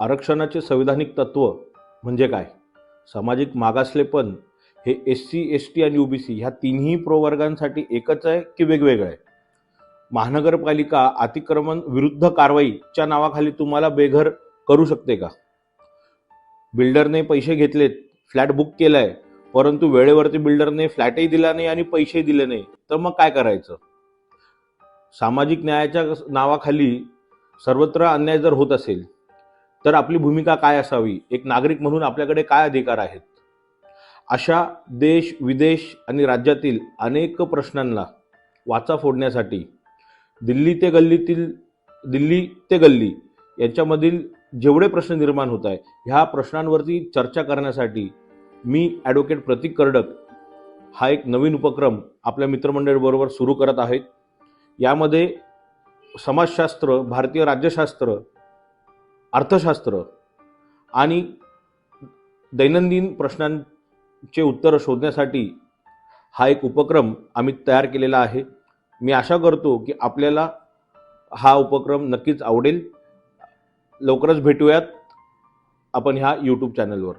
आरक्षणाचे संविधानिक तत्व म्हणजे काय? सामाजिक मागासलेपण हे एस सी एस टी आणि ओबीसी ह्या तिन्ही प्रवर्गांसाठी एकच आहे की वेगवेगळं आहे? महानगरपालिका अतिक्रमण विरुद्ध कारवाईच्या नावाखाली तुम्हाला बेघर करू शकते का? बिल्डरने पैसे घेतलेत फ्लॅट बुक केलाय परंतु वेळेवरती बिल्डरने फ्लॅटही दिला नाही आणि पैसेही दिले नाही तर मग काय करायचं? सामाजिक न्यायाच्या नावाखाली सर्वत्र अन्याय जर होत असेल तर आपली भूमिका काय असावी? एक नागरिक म्हणून आपल्याकडे काय अधिकार आहेत? अशा देश विदेश आणि राज्यातील अनेक प्रश्नांना वाचा फोडण्यासाठी दिल्ली ते गल्लीतील दिल्ली ते गल्ली यांच्यामधील जेवढे प्रश्न निर्माण होत आहे ह्या प्रश्नांवरती चर्चा करण्यासाठी मी ॲडव्होकेट प्रतीक कर्डक हा एक नवीन उपक्रम आपल्या मित्रमंडळीबरोबर सुरू करत आहेत यामध्ये समाजशास्त्र भारतीय राज्यशास्त्र अर्थशास्त्र आणि दैनंदिन प्रश्नांचे उत्तरं शोधण्यासाठी हा एक उपक्रम आम्ही तयार केलेला आहे. मी आशा करतो की आपल्याला हा उपक्रम नक्कीच आवडेल. लवकरच भेटूयात आपण ह्या यूट्यूब चॅनलवर